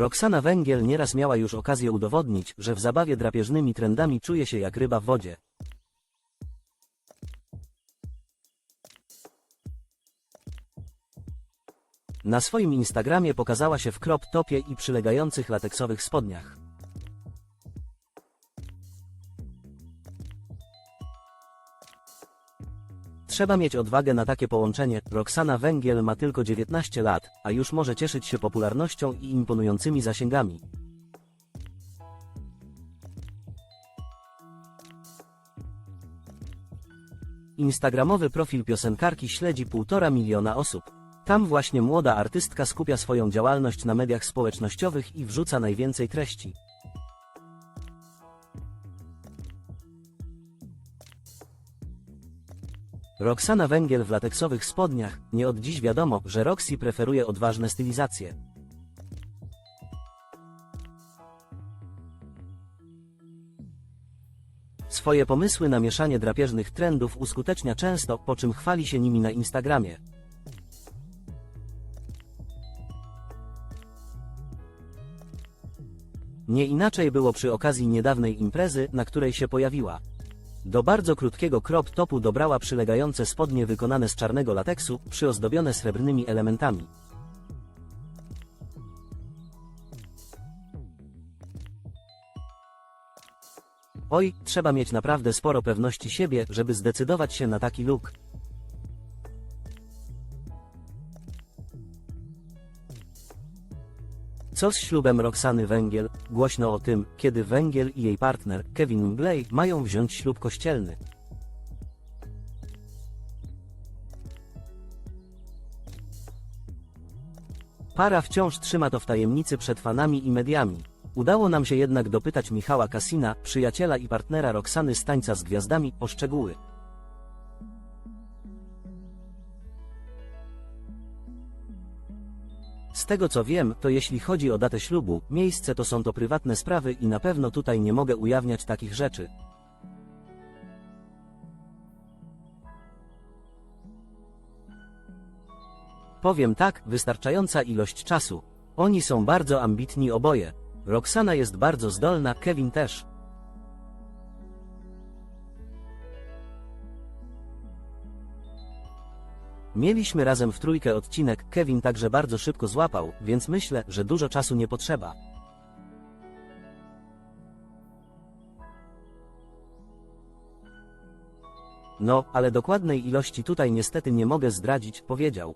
Roxana Węgiel nieraz miała już okazję udowodnić, że w zabawie drapieżnymi trendami czuje się jak ryba w wodzie. Na swoim Instagramie pokazała się w crop topie i przylegających lateksowych spodniach. Trzeba mieć odwagę na takie połączenie. Roxana Węgiel ma tylko 19 lat, a już może cieszyć się popularnością i imponującymi zasięgami. Instagramowy profil piosenkarki śledzi półtora miliona osób. Tam właśnie młoda artystka skupia swoją działalność na mediach społecznościowych i wrzuca najwięcej treści. Roxana Węgiel w lateksowych spodniach, nie od dziś wiadomo, że Roxy preferuje odważne stylizacje. Swoje pomysły na mieszanie drapieżnych trendów uskutecznia często, po czym chwali się nimi na Instagramie. Nie inaczej było przy okazji niedawnej imprezy, na której się pojawiła. Do bardzo krótkiego crop topu dobrała przylegające spodnie wykonane z czarnego lateksu, przyozdobione srebrnymi elementami. Oj, trzeba mieć naprawdę sporo pewności siebie, żeby zdecydować się na taki look. Co z ślubem Roxany Węgiel? Głośno o tym, kiedy Węgiel i jej partner, Kevin Blay, mają wziąć ślub kościelny. Para wciąż trzyma to w tajemnicy przed fanami i mediami. Udało nam się jednak dopytać Michała Kasina, przyjaciela i partnera Roxany z tańca z gwiazdami, o szczegóły. Z tego co wiem, to jeśli chodzi o datę ślubu, miejsce to są to prywatne sprawy i na pewno tutaj nie mogę ujawniać takich rzeczy. Powiem tak, wystarczająca ilość czasu. Oni są bardzo ambitni oboje. Roxana jest bardzo zdolna, Kevin też. Mieliśmy razem w trójkę odcinek, Kevin także bardzo szybko złapał, więc myślę, że dużo czasu nie potrzeba. No, ale dokładnej ilości tutaj niestety nie mogę zdradzić, powiedział.